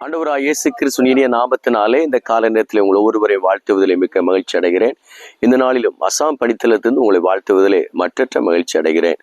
ஆண்டவராக இயேசு கிறிஸ்துவின் இனிய இந்த கால நேரத்தில் உங்களை ஒருவரை வாழ்த்துவதிலே மிக்க மகிழ்ச்சி அடைகிறேன். இந்த நாளிலும் அசாம் படித்தலத்திலிருந்து உங்களை வாழ்த்துவதிலே மற்றற்ற மகிழ்ச்சி அடைகிறேன்.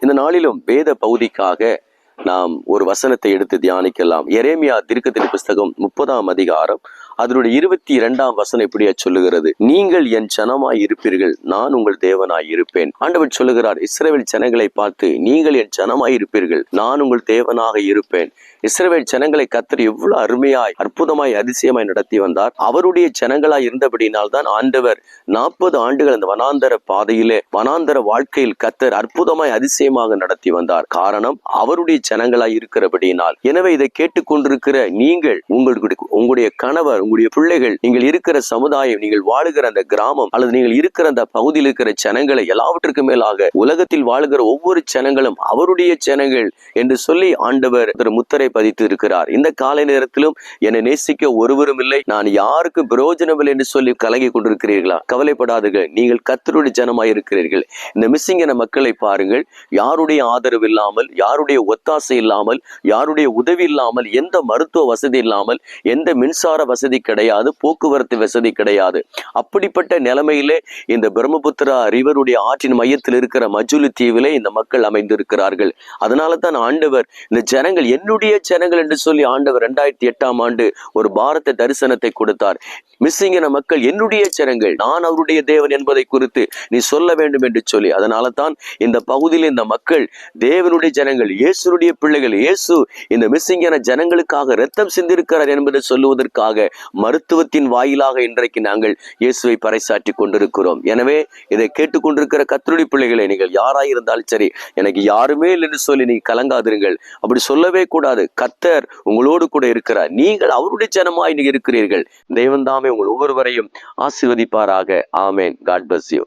இந்த நாளிலும் வேத பகுதிக்காக நாம் ஒரு வசனத்தை எடுத்து தியானிக்கலாம். எரேமியா திருக்கத்தின் புஸ்தகம் முப்பதாம் அதிகாரம் அதனுடைய இருபத்தி இரண்டாம் வசனம் இப்படியா சொல்லுகிறது? நீங்கள் என் ஜனமாய் இருப்பீர்கள் நான் உங்கள் தேவனாய் இருப்பேன். ஆண்டவர் சொல்லுகிறார் இஸ்ரவேல் ஜனங்களை பார்த்து நீங்கள் என் ஜனமாய் இருப்பீர்கள் நான் உங்கள் தேவனாக இருப்பேன். இஸ்ரவேல் ஜனங்களை கத்தர் எவ்வளவு அருமையாய் அற்புதமாய் அதிசயமாய் நடத்தி வந்தார். அவருடைய ஜனங்களாய் இருந்தபடினால் தான் ஆண்டவர் நாற்பது ஆண்டுகள் அந்த வனாந்தர பாதையிலே வனாந்தர வாழ்க்கையில் கத்தர் அற்புதமாய் அதிசயமாக நடத்தி வந்தார். காரணம் அவருடைய ஜனங்களாய் இருக்கிறபடியினால். எனவே இதை கேட்டுக்கொண்டிருக்கிற நீங்கள் உங்களுக்கு உங்களுடைய கணவர் உங்களுடைய பிள்ளைகள் நீங்கள் இருக்கிற சமுதாயம் நீங்கள் வாழுகிற அந்த கிராமம் அல்லது நீங்கள் இருக்கிற அந்த பகுதியில் இருக்கிற ஜனங்களை எல்லாவற்றுக்கும் மேலாக உலகத்தில் வாழுகிற ஒவ்வொரு ஜனங்களும் அவருடைய ஜனங்கள் என்று சொல்லி ஆண்டவர் திரு முத்தரை பதித்து இருக்கிறார். இந்த காலை நேரத்திலும் என்னை நேசிக்க ஒருவரும் இல்லை. நான் யாருக்கு பிரயோஜனம் இல்லை என்று சொல்லி கலங்கி கொண்டிருக்கிறீர்களா? கவலைப்படாதீர்கள். நீங்கள் கத்தருடைய ஜனமாய் இருக்கிறீர்கள். இந்த மிஸ்ஸிங் என மக்களை பாருங்கள். யாருடைய ஆதரவு இல்லாமல் யாருடைய ஒத்தாசை இல்லாமல் யாருடைய உதவி இல்லாமல் எந்த மருத்துவ வசதி இல்லாமல் எந்த மின்சார வசதி வசதி கிடையாது போக்குவரத்து வசதி கிடையாது. அப்படிப்பட்ட நிலைமையிலே இந்த பிரம்மபுத்திரா ரிவருடைய ஆற்றின் மையத்தில் இருக்கிற மஜுலி தீவிலே இந்த மக்கள் அமைந்திருக்கிறார்கள். அதனால தான் ஆண்டவர் இந்த ஜனங்கள் என்னுடைய ஜனங்கள் என்று சொல்லி ஆண்டவர் ரெண்டாயிரத்தி எட்டாம் ஆண்டு ஒரு பாரத தரிசனத்தை கொடுத்தார். மிஸ்ஸிங்கின மக்கள் என்னுடைய ஜனங்கள் நான் அவருடைய தேவன் என்பதை குறித்து நீ சொல்ல வேண்டும் என்று சொல்லி அதனால தான் இந்த பகுதியில் இந்த மக்கள் தேவனுடைய ஜனங்கள் இயேசுடைய பிள்ளைகள் இயேசு இந்த மிஸ்ஸிங்கின ஜனங்களுக்காக ரத்தம் சிந்திருக்கிறார் என்பதை சொல்லுவதற்காக மருத்துவத்தின் வாயிலாக இன்றைக்கு நாங்கள் இயேசுவை பறைசாற்றி கொண்டிருக்கிறோம். எனவே இதை கேட்டுக்கொண்டிருக்கிற கத்தருடைய பிள்ளைகளை நீங்கள் யாராயிருந்தாலும் சரி எனக்கு யாருமே இல்லைன்னு சொல்லி நீ கலங்காதிருங்கள். அப்படி சொல்லவே கூடாது. கத்தர் உங்களோடு கூட இருக்கிறார். நீங்கள் அவருடைய ஜனமாய் நீங்க இருக்கிறீர்கள். தெய்வம் தாமே உங்கள் ஒவ்வொருவரையும் ஆசிர்வதிப்பாராக. ஆமேன். God bus you